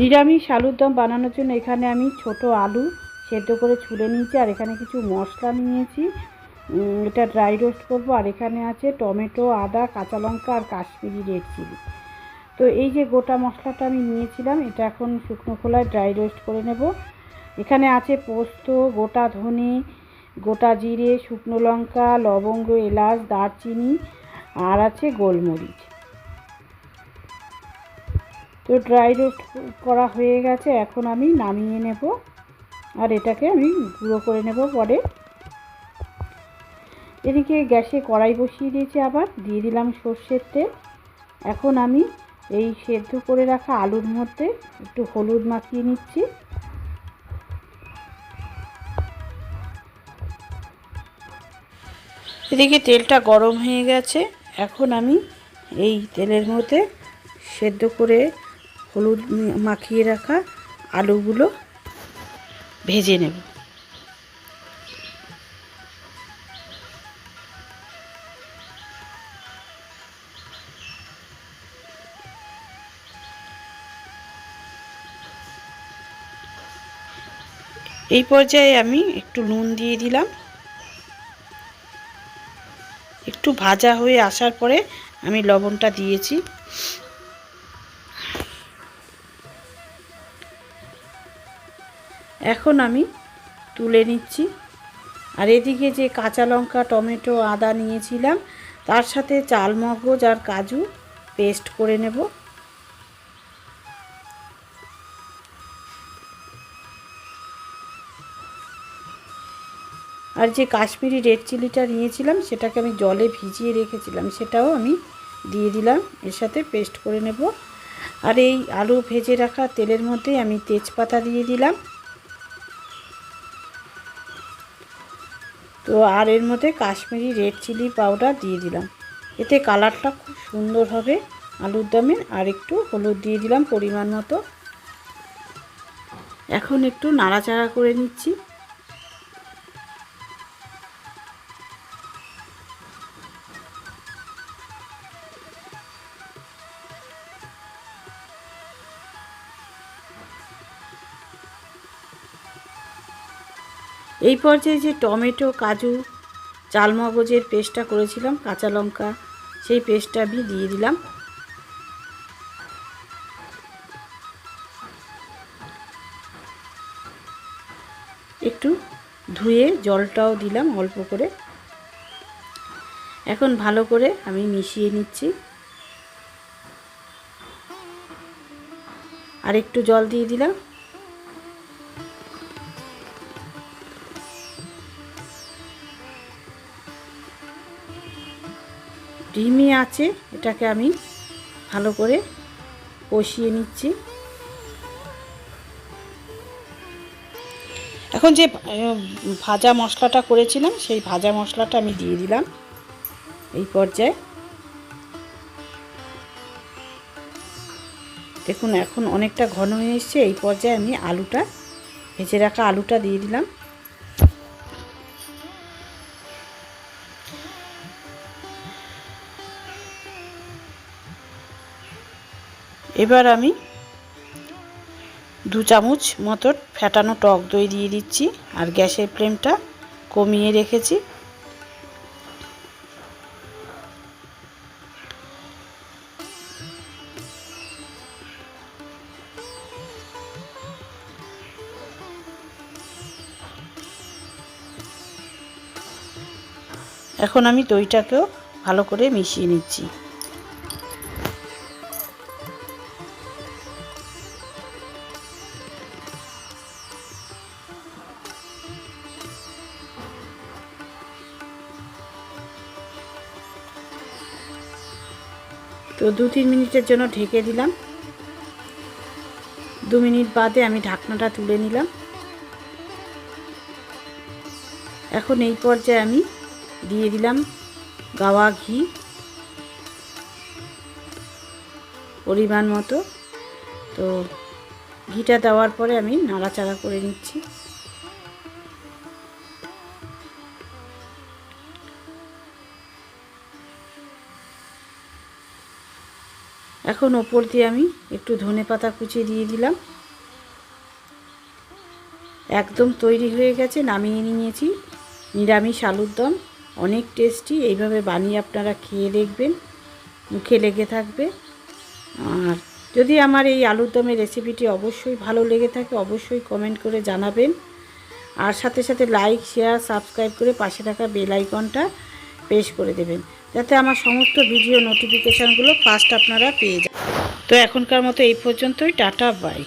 নিরামিষ আলুর দম বানানোর জন্য এখানে আমি ছোট আলু সেদ্ধ করে ছুলে নিয়েছি, আর এখানে কিছু মশলা নিয়েছি। এটা ড্রাই রোস্ট করব, আর এখানে আছে টমেটো, আদা, কাঁচা লঙ্কা, আর কাশ্মীরি রেড চিলি তো এই যে গোটা মশলাটা আমি নিয়েছিলাম, এটা এখন শুকনো খোলায় ড্রাই রোস্ট করে নেব। এখানে আছে পোস্ত, গোটা ধনে, গোটা জিরে, শুকনো লঙ্কা, লবঙ্গ, এলাচ, দারচিনি, আর আছে গোলমরিচ। তো ড্রাই রোস্ট করা হয়ে গেছে, এখন আমি নামিয়ে নেব। আর এটাকে আমি গুঁড়ো করে নেব পরে। এদিকে গ্যাসে কড়াই বসিয়ে দিয়েছি আবার, দিয়ে দিলাম সর্ষের তেল। এখন আমি এই সেদ্ধ করে রাখা আলুর মধ্যে একটু হলুদ মাখিয়ে নিচ্ছি। এদিকে তেলটা গরম হয়ে গেছে, এখন আমি এই তেলের মধ্যে সেদ্ধ করে হলুদ মাখিয়ে রাখা আলুগুলো ভেজে নেব। এই পর্যায়ে আমি একটু নুন দিয়ে দিলাম। একটু ভাজা হয়ে আসার পরে আমি লবণটা দিয়েছি। এখন আমি তুলে নিচ্ছি। আর এদিকে যে কাঁচা লঙ্কা, টমেটো, আদা নিয়েছিলাম, তার সাথে চাল মগজ আর কাজু পেস্ট করে নেব। আর যে কাশ্মীরি রেড চিলিটা নিয়েছিলাম, সেটাকে আমি জলে ভিজিয়ে রেখেছিলাম, সেটাও আমি দিয়ে দিলাম, এর সাথে পেস্ট করে নেব। আর এই আলু ভেজে রাখা তেলের মধ্যে আমি তেজপাতা দিয়ে দিলাম। তো আর এর মধ্যে কাশ্মীরি রেড চিলি পাউডার দিয়ে দিলাম। এতে কালারটা খুব সুন্দর হবে, আলুর দমে, আর একটু হলুদ দিয়ে দিলাম পরিমাণ মতো। এখন একটু নাড়াচাড়া করে নিচ্ছি। এই পর্যায়ে যে টমেটো, কাজু, চালমগজের পেস্টটা করেছিলাম, কাঁচা লঙ্কা, সেই পেস্টটা আমি দিয়ে দিলাম। একটু ধুয়ে জলটাও দিলাম অল্প করে। এখন ভালো করে আমি মিশিয়ে নিচ্ছি। আর একটু জল দিয়ে দিলাম। ডিমি আছে, এটাকে আমি ভালো করে কষিয়ে নিচ্ছি। এখন যে ভাজা মশলাটা করেছিলাম, সেই ভাজা মশলাটা আমি দিয়ে দিলাম। এই পর্যায়ে। দেখুন, এখন অনেকটা ঘন হয়ে এসছে, এই পর্যায়ে আমি আলুটা, ভেজে রাখা আলুটা দিয়ে দিলাম। এবার আমি দু চামচ মতো ফ্যাটানো টক দই দিয়ে দিচ্ছি, আর গ্যাসের ফ্লেমটা কমিয়ে রেখেছি। এখন আমি দইটাকেও ভালো করে মিশিয়ে নিচ্ছি। তো দু তিন মিনিটের জন্য ঢেকে দিলাম। দু মিনিট বাদে আমি ঢাকনাটা তুলে নিলাম। এখন এই পর্যায়ে আমি দিয়ে দিলাম গাওয়া ঘি। পরিমাণ মতো। তো ঘিটা দেওয়ার পরে আমি নাড়াচাড়া করে নিচ্ছি। এখন ওপর দিয়ে আমি একটু ধনে পাতা কুচি দিয়ে দিলাম। একদম তৈরি হয়ে গেছে, নামিয়ে নিয়েছি। নিরামিষ আলুর দম, অনেক টেস্টি। এইভাবে বানিয়ে আপনারা খেয়ে দেখবেন, মুখে লেগে থাকবে। আর যদি আমার এই আলুর দমের রেসিপিটি অবশ্যই ভালো লেগে থাকে, অবশ্যই কমেন্ট করে জানাবেন। আর সাথে সাথে লাইক, শেয়ার, সাবস্ক্রাইব করে পাশে থাকা বেল আইকনটা প্রেস করে দেবেন। যাতে আমার সমস্ত ভিডিও নোটিফিকেশানগুলো ফার্স্ট আপনারা পেয়ে যান। তো এখনকার মতো এই পর্যন্তই, টাটা বাই